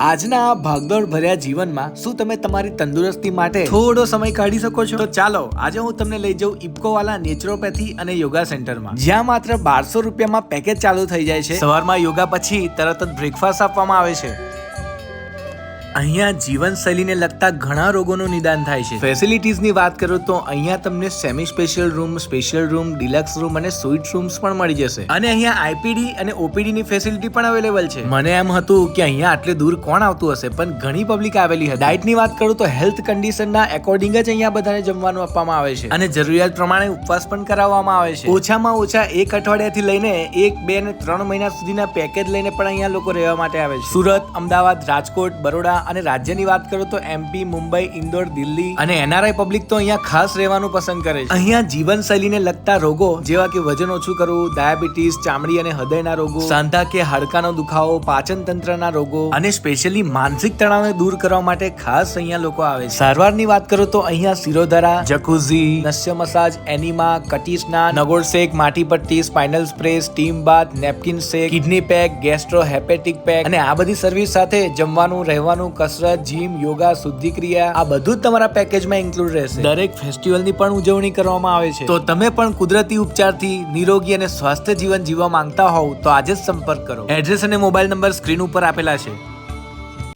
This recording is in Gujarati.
આજના આ ભાગદોડ ભર્યા જીવનમાં શું તમે તમારી તંદુરસ્તી માટે થોડો સમય કાઢી શકો છો? તો ચાલો, આજે હું તમને લઈ જાઉં ઇપકોવાલા નેચરોપેથી અને યોગા સેન્ટરમાં. જ્યાં માત્ર બારસો રૂપિયામાં પેકેજ ચાલુ થઈ જાય છે. સવારમાં યોગા પછી તરત જ બ્રેકફાસ્ટ આપવામાં આવે છે. અહીંયા જીવનશૈલીને લગતા ઘણા રોગોનું નિદાન થાય છે. ફેસિલિટીઝની વાત કરું તો અહીંયા તમને semi special room special room deluxe room અને સ્વીટ રૂમ્સ પણ મળી જશે. અને અહીંયા આઈપીડી અને ઓપીડી ની ફેસિલિટી પણ અવેલેબલ છે. મને એમ હતું કે અહીંયા આટલે દૂર કોણ આવતું હશે પણ ઘણી પબ્લિક આવેલી હતી. ડાયટની વાત કરું તો હેલ્થ કન્ડિશનના એકોર્ડિંગ જ અહીંયા બધાને જમવાનું આપવામાં આવે છે. અને જરૂરિયાત પ્રમાણે ઉપવાસ પણ કરાવવામાં આવે છે. ઓછામાં ઓછા એક અઠવાડિયાથી લઈને એક બે ને ત્રણ મહિના સુધીના પેકેજ લઈને પણ અહીંયા લોકો રહેવા માટે આવે છે. સુરત અમદાવાદ રાજકોટ બરોડા અને રાજ્યની વાત કરું તો એમપી મુંબઈ, ઇન્દોર, દિલ્હી અને એનઆરઆઈ પબ્લિક તો અહીંયા ખાસ રહેવાનું પસંદ કરે છે. અહીંયા જીવનશૈલીને લગતા રોગો જેવા કે વજન ઓછું કરવું, ડાયાબિટીસ, ચામડી અને હૃદયના રોગો, સાંધા કે હાડકાનો દુખાવો, પાચન તંત્રના રોગો અને સ્પેશિયલી માનસિક તણાવને દૂર કરવા માટે ખાસ અહીંયા લોકો આવે છે. સારવારની વાત કરું તો અહીંયા શિરોધરા જકુઝી નસ્ય મસાજ, એનિમા કટી સ્નાન નગોડ શેક માટી પટ્ટી spinal spray steam bath napkin શેક kidney pack gastro hepatic pack અને આ બધી સર્વિસ સાથે જમવાનું, રહેવાનું કસરત જીમ યોગા શુદ્ધિક્રિયા આ બધું જ તમારા પેકેજમાં ઇન્ક્લુડ રહેશે. દરેક ફેસ્ટિવલની પણ ઉજવણી કરવામાં આવે છે. તો તમે પણ કુદરતી ઉપચારથી નિરોગી અને સ્વાસ્થ્ય જીવન જીવવા માંગતા હોવ તો આજે જ સંપર્ક કરો. એડ્રેસ અને મોબાઈલ નંબર સ્ક્રીન ઉપર આપેલા છે.